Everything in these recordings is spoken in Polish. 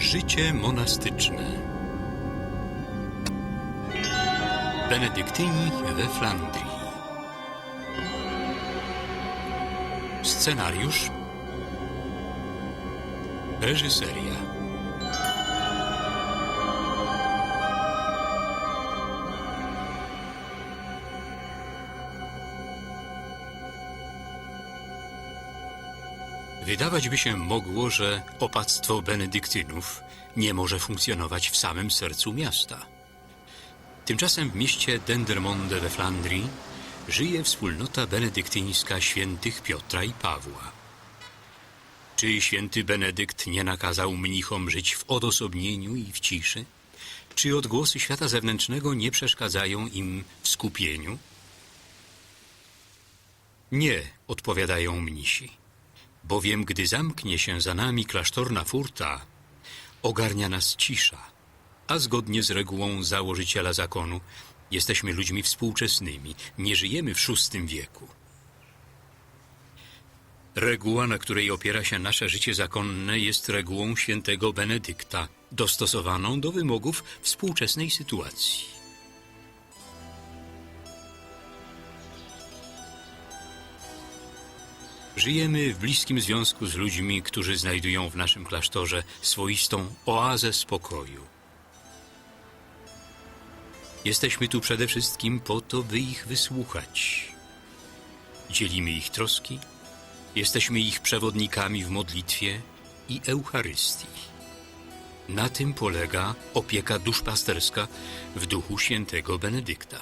Życie monastyczne. Benedyktyni we Flandrii. Scenariusz. Reżyseria. Wydawać by się mogło, że opactwo benedyktynów nie może funkcjonować w samym sercu miasta. Tymczasem w mieście Dendermonde we Flandrii żyje wspólnota benedyktyńska świętych Piotra i Pawła. Czy święty Benedykt nie nakazał mnichom żyć w odosobnieniu i w ciszy? Czy odgłosy świata zewnętrznego nie przeszkadzają im w skupieniu? Nie, odpowiadają mnisi bowiem gdy zamknie się za nami klasztorna furta, ogarnia nas cisza, a zgodnie z regułą założyciela zakonu jesteśmy ludźmi współczesnymi, nie żyjemy w VI wieku. Reguła, na której opiera się nasze życie zakonne, jest regułą świętego Benedykta, dostosowaną do wymogów współczesnej sytuacji. Żyjemy w bliskim związku z ludźmi, którzy znajdują w naszym klasztorze swoistą oazę spokoju. Jesteśmy tu przede wszystkim po to, by ich wysłuchać. Dzielimy ich troski, jesteśmy ich przewodnikami w modlitwie i Eucharystii. Na tym polega opieka duszpasterska w duchu świętego Benedykta.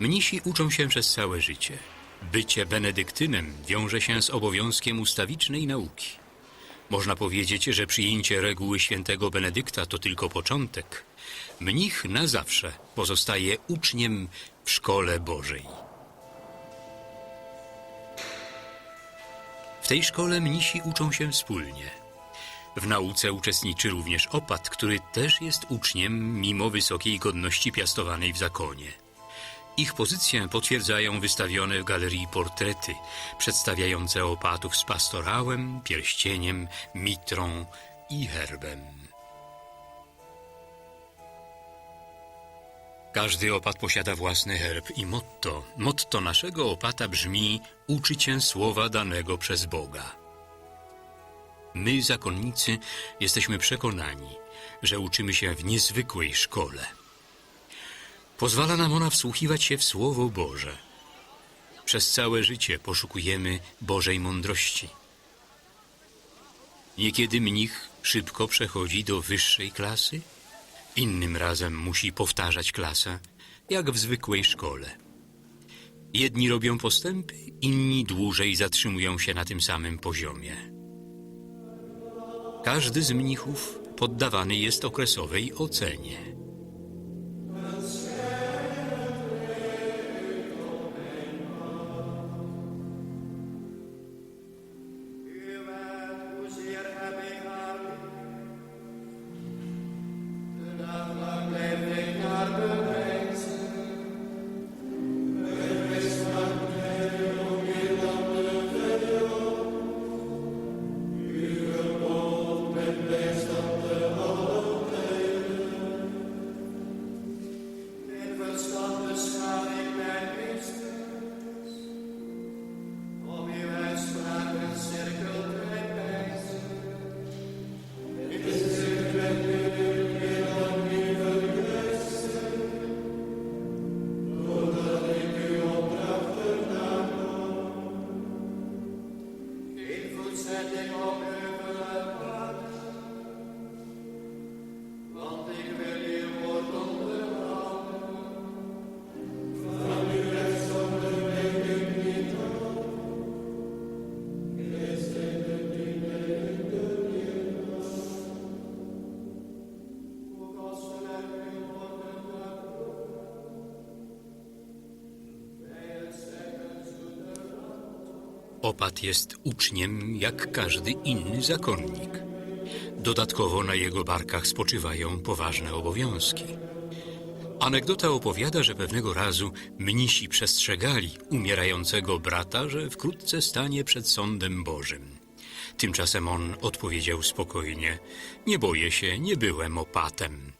Mnisi uczą się przez całe życie – Bycie benedyktynem wiąże się z obowiązkiem ustawicznej nauki. Można powiedzieć, że przyjęcie reguły świętego Benedykta to tylko początek. Mnich na zawsze pozostaje uczniem w szkole Bożej. W tej szkole mnisi uczą się wspólnie. W nauce uczestniczy również opat, który też jest uczniem mimo wysokiej godności piastowanej w zakonie. Ich pozycję potwierdzają wystawione w galerii portrety przedstawiające opatów z pastorałem, pierścieniem, mitrą i herbem. Każdy opat posiada własny herb i motto. Motto naszego opata brzmi Uczy cię słowa danego przez Boga. My, zakonnicy, jesteśmy przekonani, że uczymy się w niezwykłej szkole – Pozwala nam ona wsłuchiwać się w Słowo Boże. Przez całe życie poszukujemy Bożej mądrości. Niekiedy mnich szybko przechodzi do wyższej klasy, innym razem musi powtarzać klasę, jak w zwykłej szkole. Jedni robią postępy, inni dłużej zatrzymują się na tym samym poziomie. Każdy z mnichów poddawany jest okresowej ocenie. Opat jest uczniem jak każdy inny zakonnik. Dodatkowo na jego barkach spoczywają poważne obowiązki. Anegdota opowiada, że pewnego razu mnisi przestrzegali umierającego brata, że wkrótce stanie przed sądem Bożym. Tymczasem on odpowiedział spokojnie: Nie boję się, nie byłem opatem.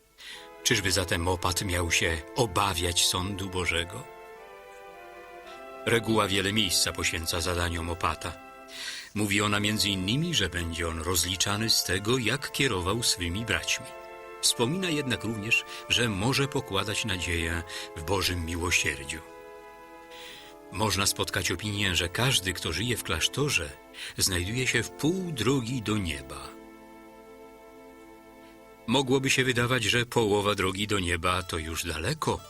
Czyżby zatem opat miał się obawiać sądu Bożego? Reguła wiele miejsca poświęca zadaniom opata. Mówi ona między innymi, że będzie on rozliczany z tego, jak kierował swymi braćmi. Wspomina jednak również, że może pokładać nadzieję w Bożym miłosierdziu. Można spotkać opinię, że każdy, kto żyje w klasztorze, znajduje się w pół drogi do nieba. Mogłoby się wydawać, że połowa drogi do nieba to już daleko.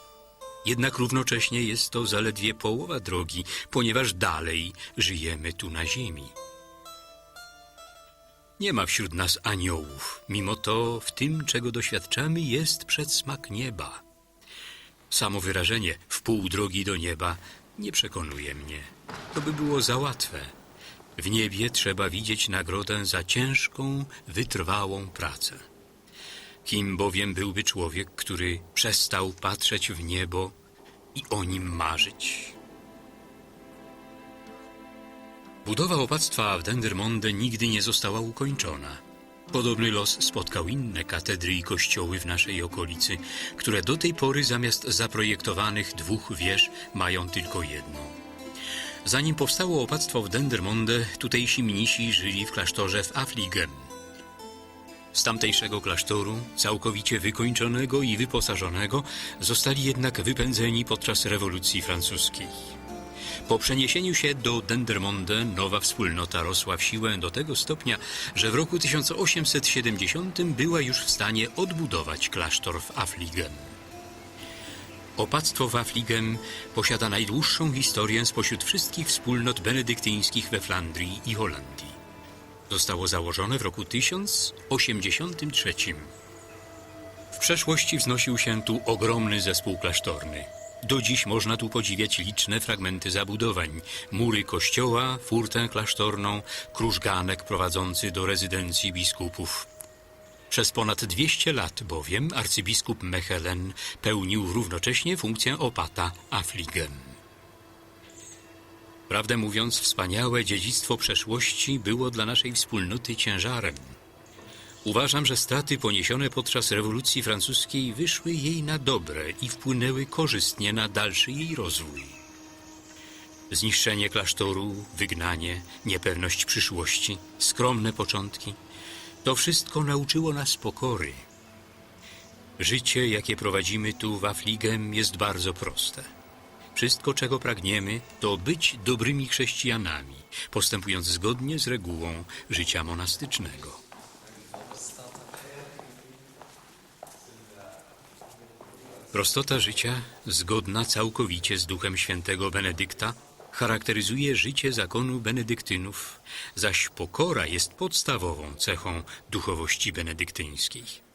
Jednak równocześnie jest to zaledwie połowa drogi, ponieważ dalej żyjemy tu na ziemi. Nie ma wśród nas aniołów, mimo to w tym, czego doświadczamy, jest przedsmak nieba. Samo wyrażenie w pół drogi do nieba nie przekonuje mnie. To by było za łatwe. W niebie trzeba widzieć nagrodę za ciężką, wytrwałą pracę. Kim bowiem byłby człowiek, który przestał patrzeć w niebo i o nim marzyć? Budowa opactwa w Dendermonde nigdy nie została ukończona. Podobny los spotkał inne katedry i kościoły w naszej okolicy, które do tej pory zamiast zaprojektowanych dwóch wież mają tylko jedną. Zanim powstało opactwo w Dendermonde, tutejsi mnisi żyli w klasztorze w Affligem. Z tamtejszego klasztoru, całkowicie wykończonego i wyposażonego, zostali jednak wypędzeni podczas rewolucji francuskiej. Po przeniesieniu się do Dendermonde nowa wspólnota rosła w siłę do tego stopnia, że w roku 1870 była już w stanie odbudować klasztor w Affligem. Opactwo w Affligem posiada najdłuższą historię spośród wszystkich wspólnot benedyktyńskich we Flandrii i Holandii. Zostało założone w roku 1083. W przeszłości wznosił się tu ogromny zespół klasztorny. Do dziś można tu podziwiać liczne fragmenty zabudowań, mury kościoła, furtę klasztorną, krużganek prowadzący do rezydencji biskupów. Przez ponad 200 lat bowiem arcybiskup Mechelen pełnił równocześnie funkcję opata Affligem. Prawdę mówiąc, wspaniałe dziedzictwo przeszłości było dla naszej wspólnoty ciężarem. Uważam, że straty poniesione podczas rewolucji francuskiej wyszły jej na dobre i wpłynęły korzystnie na dalszy jej rozwój. Zniszczenie klasztoru, wygnanie, niepewność przyszłości, skromne początki to wszystko nauczyło nas pokory. Życie, jakie prowadzimy tu w Afligem, jest bardzo proste. Wszystko, czego pragniemy, to być dobrymi chrześcijanami, postępując zgodnie z regułą życia monastycznego. Prostota życia, zgodna całkowicie z duchem świętego Benedykta, charakteryzuje życie zakonu benedyktynów, zaś pokora jest podstawową cechą duchowości benedyktyńskiej.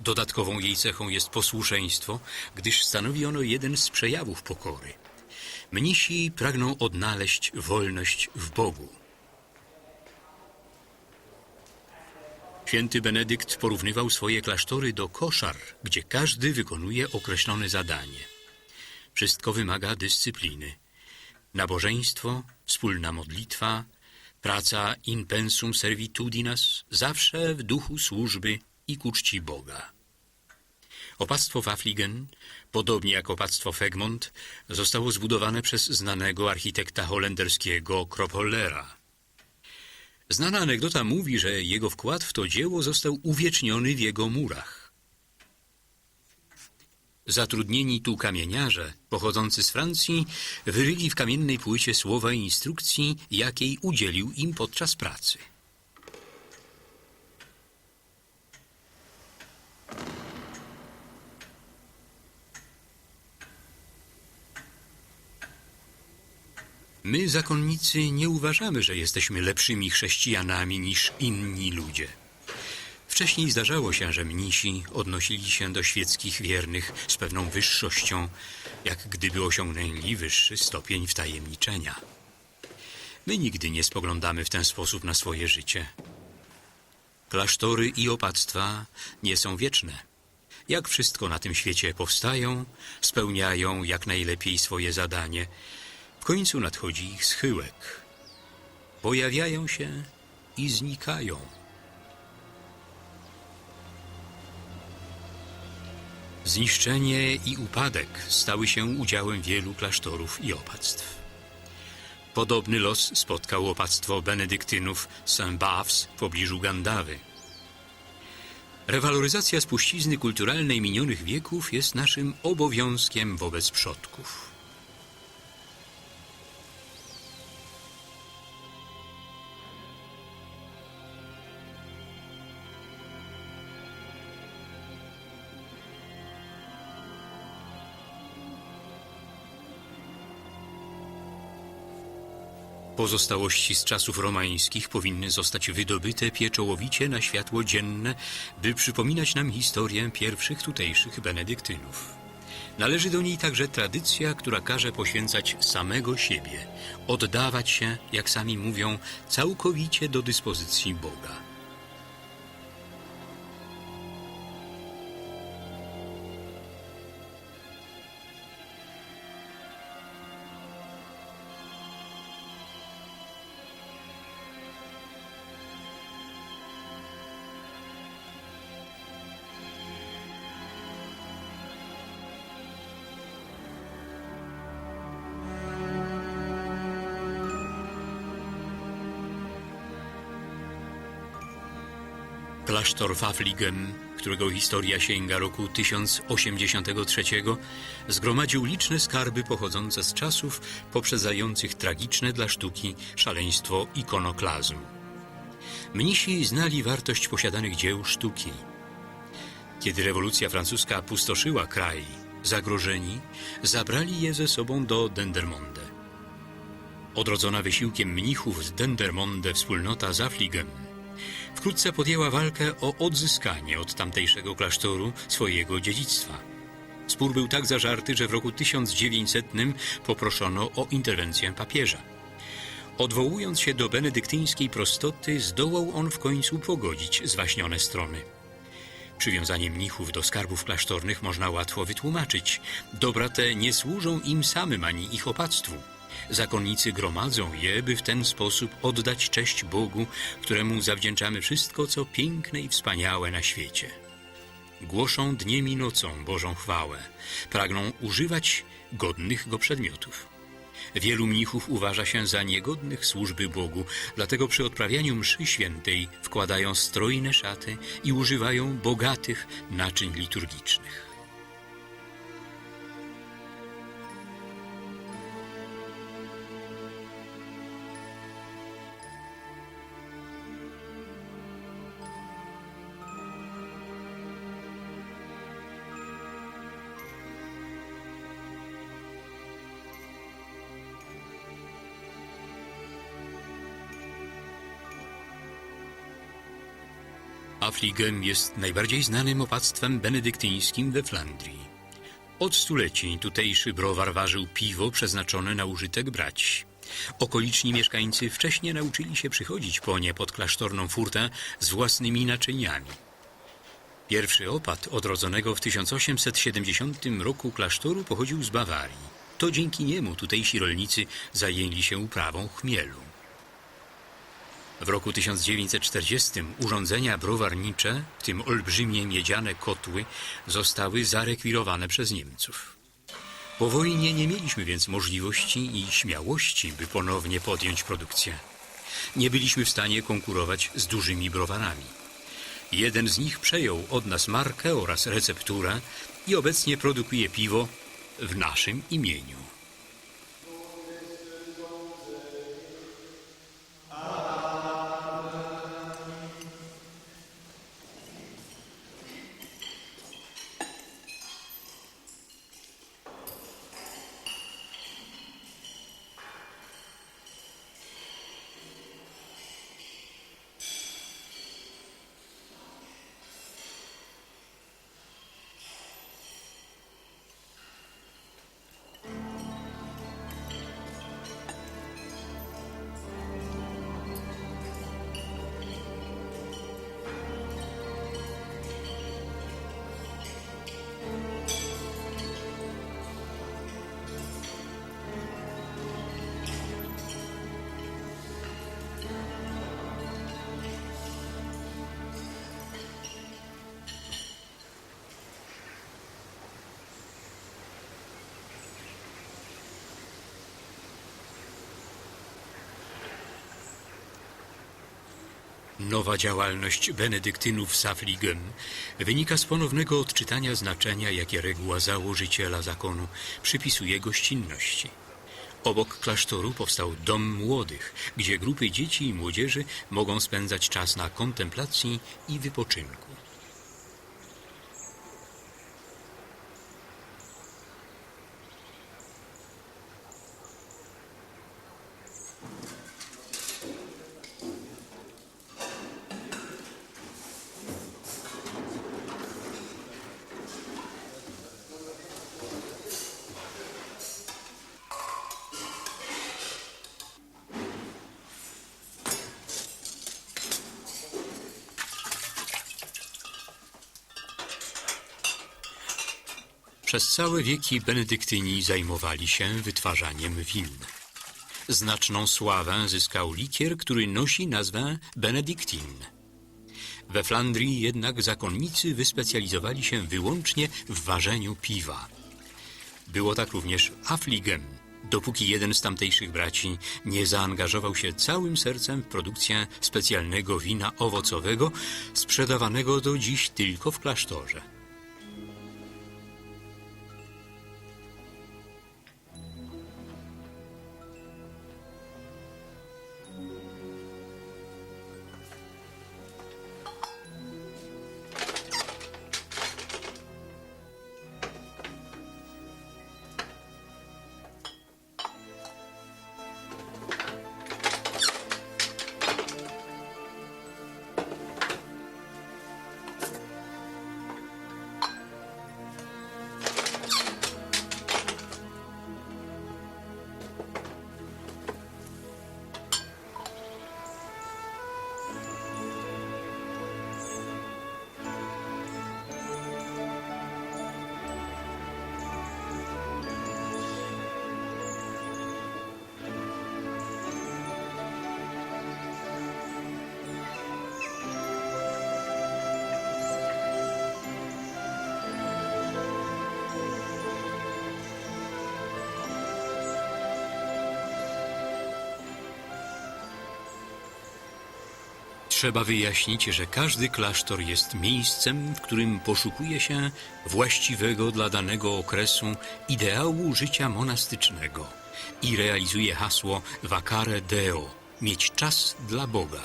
Dodatkową jej cechą jest posłuszeństwo, gdyż stanowi ono jeden z przejawów pokory. Mnisi pragną odnaleźć wolność w Bogu. Święty Benedykt porównywał swoje klasztory do koszar, gdzie każdy wykonuje określone zadanie. Wszystko wymaga dyscypliny. Nabożeństwo, wspólna modlitwa, praca in pensum servitudinas, zawsze w duchu służby i ku czci Boga. Opactwo w Affligen, podobnie jak opactwo w Egmont, zostało zbudowane przez znanego architekta holenderskiego Krophollera. Znana anegdota mówi, że jego wkład w to dzieło został uwieczniony w jego murach. Zatrudnieni tu kamieniarze, pochodzący z Francji, wyryli w kamiennej płycie słowa instrukcji, jakiej udzielił im podczas pracy. My, zakonnicy, nie uważamy, że jesteśmy lepszymi chrześcijanami niż inni ludzie. Wcześniej zdarzało się, że mnisi odnosili się do świeckich wiernych z pewną wyższością, jak gdyby osiągnęli wyższy stopień wtajemniczenia. My nigdy nie spoglądamy w ten sposób na swoje życie. Klasztory i opactwa nie są wieczne. Jak wszystko na tym świecie powstają, spełniają jak najlepiej swoje zadanie. W końcu nadchodzi ich schyłek. pojawiają się i znikają. Zniszczenie i upadek stały się udziałem wielu klasztorów i opactw. Podobny los spotkał opactwo benedyktynów Saint-Bavs w pobliżu Gandawy. Rewaloryzacja spuścizny kulturalnej minionych wieków jest naszym obowiązkiem wobec przodków. Pozostałości z czasów romańskich powinny zostać wydobyte pieczołowicie na światło dzienne, by przypominać nam historię pierwszych tutejszych benedyktynów. Należy do niej także tradycja, która każe poświęcać samego siebie, oddawać się, jak sami mówią, całkowicie do dyspozycji Boga. Klasztor Fafligem, którego historia sięga roku 1083, zgromadził liczne skarby pochodzące z czasów poprzedzających tragiczne dla sztuki szaleństwo ikonoklazmu. Mnisi znali wartość posiadanych dzieł sztuki. Kiedy rewolucja francuska pustoszyła kraj, zagrożeni zabrali je ze sobą do Dendermonde. Odrodzona wysiłkiem mnichów z Dendermonde wspólnota Zafligem wkrótce podjęła walkę o odzyskanie od tamtejszego klasztoru swojego dziedzictwa. Spór był tak zażarty, że w roku 1900 poproszono o interwencję papieża. Odwołując się do benedyktyńskiej prostoty, zdołał on w końcu pogodzić zwaśnione strony. Przywiązanie mnichów do skarbów klasztornych można łatwo wytłumaczyć. Dobra te nie służą im samym ani ich opactwu. Zakonnicy gromadzą je, by w ten sposób oddać cześć Bogu, któremu zawdzięczamy wszystko, co piękne i wspaniałe na świecie. Głoszą dniem i nocą Bożą chwałę, pragną używać godnych Go przedmiotów. Wielu mnichów uważa się za niegodnych służby Bogu, dlatego przy odprawianiu mszy świętej wkładają strojne szaty i używają bogatych naczyń liturgicznych. Afligem jest najbardziej znanym opactwem benedyktyńskim we Flandrii. Od stuleci tutejszy browar ważył piwo przeznaczone na użytek braci. Okoliczni mieszkańcy wcześniej nauczyli się przychodzić po nie pod klasztorną furtę z własnymi naczyniami. Pierwszy opat odrodzonego w 1870 roku klasztoru pochodził z Bawarii. To dzięki niemu tutejsi rolnicy zajęli się uprawą chmielu. W roku 1940 urządzenia browarnicze, w tym olbrzymie miedziane kotły, zostały zarekwirowane przez Niemców. Po wojnie nie mieliśmy więc możliwości i śmiałości, by ponownie podjąć produkcję. Nie byliśmy w stanie konkurować z dużymi browarami. Jeden z nich przejął od nas markę oraz recepturę i obecnie produkuje piwo w naszym imieniu. Nowa działalność benedyktynów Safligem wynika z ponownego odczytania znaczenia, jakie reguła założyciela zakonu przypisuje gościnności. Obok klasztoru powstał dom młodych, gdzie grupy dzieci i młodzieży mogą spędzać czas na kontemplacji i wypoczynku. Przez całe wieki benedyktyni zajmowali się wytwarzaniem win. Znaczną sławę zyskał likier, który nosi nazwę benedyktin. We Flandrii jednak zakonnicy wyspecjalizowali się wyłącznie w ważeniu piwa. Było tak również Afligem, dopóki jeden z tamtejszych braci nie zaangażował się całym sercem w produkcję specjalnego wina owocowego, sprzedawanego do dziś tylko w klasztorze. Trzeba wyjaśnić, że każdy klasztor jest miejscem, w którym poszukuje się właściwego dla danego okresu ideału życia monastycznego i realizuje hasło vacare deo mieć czas dla Boga.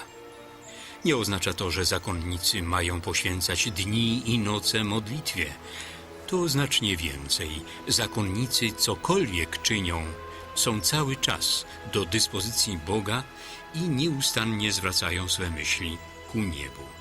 Nie oznacza to, że zakonnicy mają poświęcać dni i noce modlitwie. To znacznie więcej. Zakonnicy cokolwiek czynią, są cały czas do dyspozycji Boga i nieustannie zwracają swe myśli ku niebu.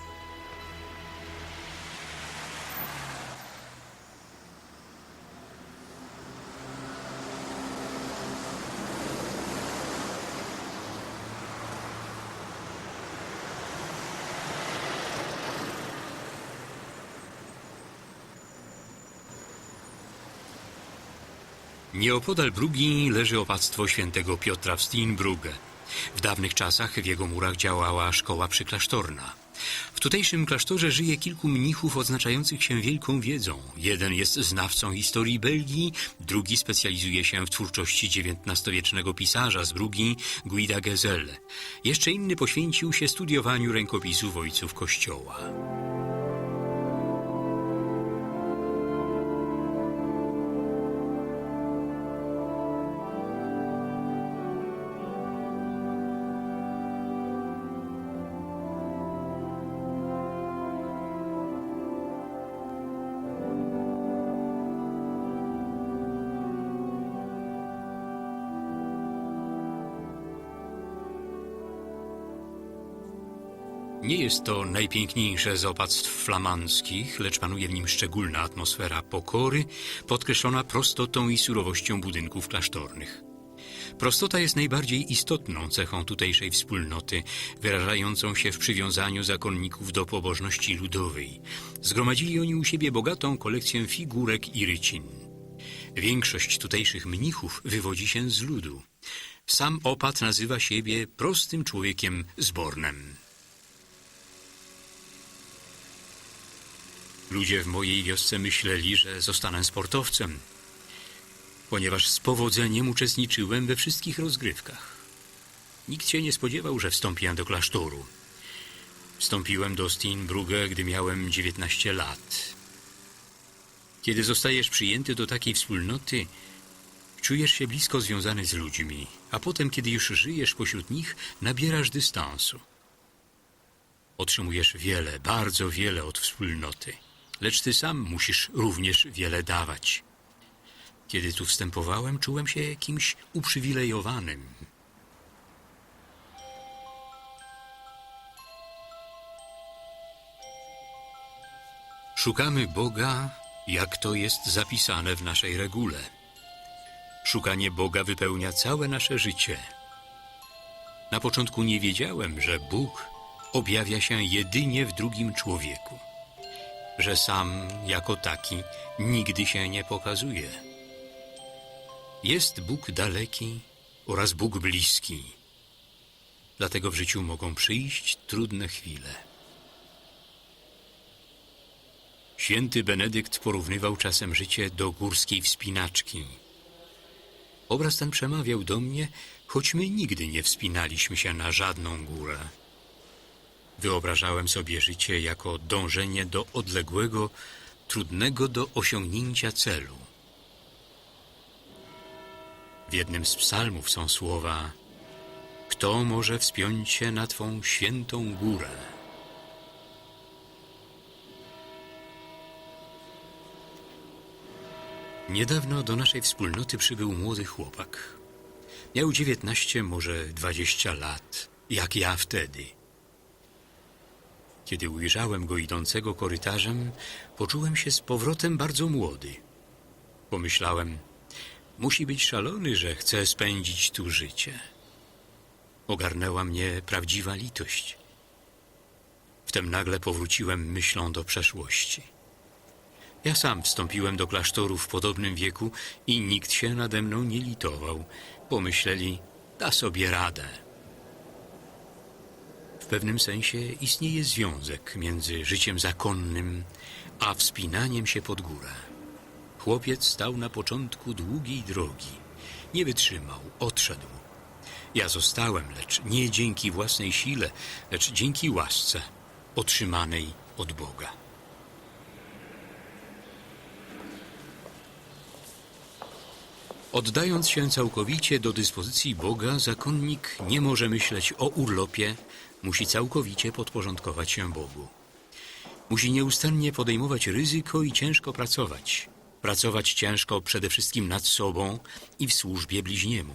Nieopodal Brugi leży opactwo świętego Piotra w Steenbrugge. W dawnych czasach w jego murach działała szkoła przyklasztorna. W tutejszym klasztorze żyje kilku mnichów odznaczających się wielką wiedzą. Jeden jest znawcą historii Belgii, drugi specjalizuje się w twórczości XIX-wiecznego pisarza z Brugi, Guida Gezel. Jeszcze inny poświęcił się studiowaniu rękopisów ojców Kościoła. Jest to najpiękniejsze z opactw flamandzkich, lecz panuje w nim szczególna atmosfera pokory, podkreślona prostotą i surowością budynków klasztornych. Prostota jest najbardziej istotną cechą tutejszej wspólnoty, wyrażającą się w przywiązaniu zakonników do pobożności ludowej. Zgromadzili oni u siebie bogatą kolekcję figurek i rycin. Większość tutejszych mnichów wywodzi się z ludu. Sam opat nazywa siebie prostym człowiekiem zbornem. Ludzie w mojej wiosce myśleli, że zostanę sportowcem, ponieważ z powodzeniem uczestniczyłem we wszystkich rozgrywkach. Nikt się nie spodziewał, że wstąpię do klasztoru. Wstąpiłem do Steenbrugge, gdy miałem 19 lat. Kiedy zostajesz przyjęty do takiej wspólnoty, czujesz się blisko związany z ludźmi, a potem, kiedy już żyjesz pośród nich, nabierasz dystansu. Otrzymujesz wiele, bardzo wiele od wspólnoty, lecz ty sam musisz również wiele dawać. Kiedy tu wstępowałem, czułem się kimś uprzywilejowanym. Szukamy Boga, jak to jest zapisane w naszej regule. Szukanie Boga wypełnia całe nasze życie. Na początku nie wiedziałem, że Bóg objawia się jedynie w drugim człowieku, że sam jako taki nigdy się nie pokazuje. Jest Bóg daleki oraz Bóg bliski. Dlatego w życiu mogą przyjść trudne chwile. Święty Benedykt porównywał czasem życie do górskiej wspinaczki. Obraz ten przemawiał do mnie, choć my nigdy nie wspinaliśmy się na żadną górę. Wyobrażałem sobie życie jako dążenie do odległego, trudnego do osiągnięcia celu. W jednym z psalmów są słowa Kto może wspiąć się na Twą świętą górę? Niedawno do naszej wspólnoty przybył młody chłopak. Miał dziewiętnaście, może dwadzieścia lat, jak ja wtedy. Kiedy ujrzałem go idącego korytarzem, poczułem się z powrotem bardzo młody. Pomyślałem, musi być szalony, że chce spędzić tu życie. Ogarnęła mnie prawdziwa litość. Wtem nagle powróciłem myślą do przeszłości. Ja sam wstąpiłem do klasztoru w podobnym wieku i nikt się nade mną nie litował. Pomyśleli, da sobie radę. Pewnym sensie istnieje związek między życiem zakonnym a wspinaniem się pod górę. Chłopiec stał na początku długiej drogi. Nie wytrzymał, odszedł. Ja zostałem, lecz nie dzięki własnej sile, lecz dzięki łasce otrzymanej od Boga. Oddając się całkowicie do dyspozycji Boga, zakonnik nie może myśleć o urlopie, musi całkowicie podporządkować się Bogu. Musi nieustannie podejmować ryzyko i ciężko pracować. Pracować ciężko przede wszystkim nad sobą i w służbie bliźniemu.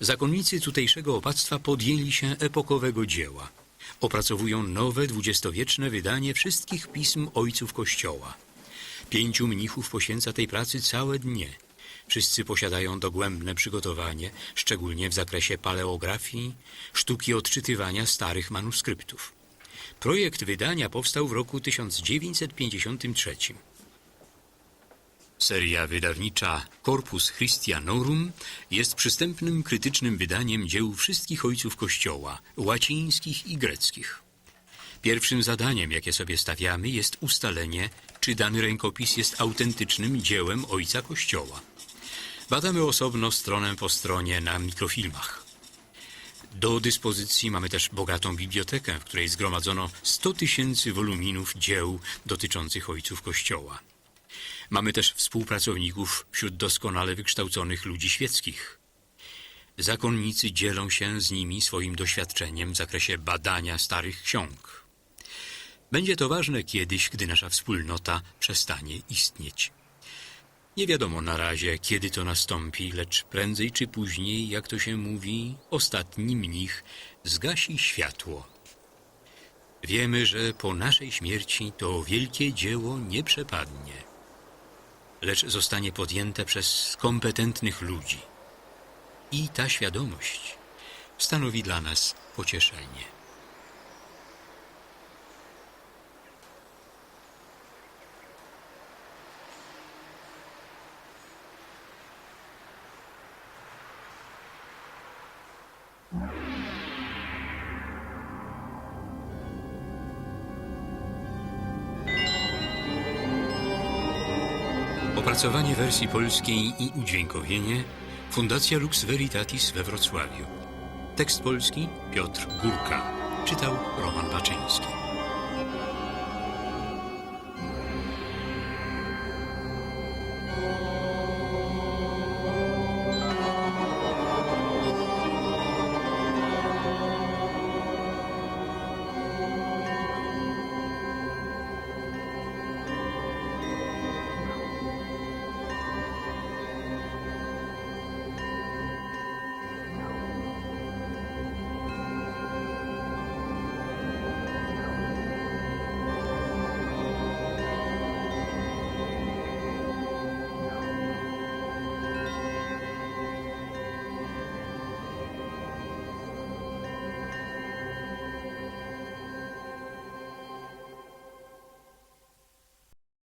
Zakonnicy tutejszego opactwa podjęli się epokowego dzieła. Opracowują nowe dwudziestowieczne wydanie wszystkich pism ojców Kościoła. Pięciu mnichów poświęca tej pracy całe dnie. Wszyscy posiadają dogłębne przygotowanie, szczególnie w zakresie paleografii, sztuki odczytywania starych manuskryptów. Projekt wydania powstał w roku 1953. Seria wydawnicza Corpus Christianorum jest przystępnym, krytycznym wydaniem dzieł wszystkich ojców Kościoła, łacińskich i greckich. Pierwszym zadaniem, jakie sobie stawiamy, jest ustalenie, czy dany rękopis jest autentycznym dziełem Ojca Kościoła. Badamy osobno stronę po stronie na mikrofilmach. Do dyspozycji mamy też bogatą bibliotekę, w której zgromadzono 100 tysięcy woluminów dzieł dotyczących ojców Kościoła. Mamy też współpracowników wśród doskonale wykształconych ludzi świeckich. Zakonnicy dzielą się z nimi swoim doświadczeniem w zakresie badania starych ksiąg. Będzie to ważne kiedyś, gdy nasza wspólnota przestanie istnieć. Nie wiadomo na razie, kiedy to nastąpi, lecz prędzej czy później, jak to się mówi, ostatni mnich zgasi światło. Wiemy, że po naszej śmierci to wielkie dzieło nie przepadnie, lecz zostanie podjęte przez kompetentnych ludzi. I ta świadomość stanowi dla nas pocieszenie. Opracowanie wersji polskiej i udźwiękowienie Fundacja Lux Veritatis we Wrocławiu. Tekst polski Piotr Górka. Czytał Roman Baczyński.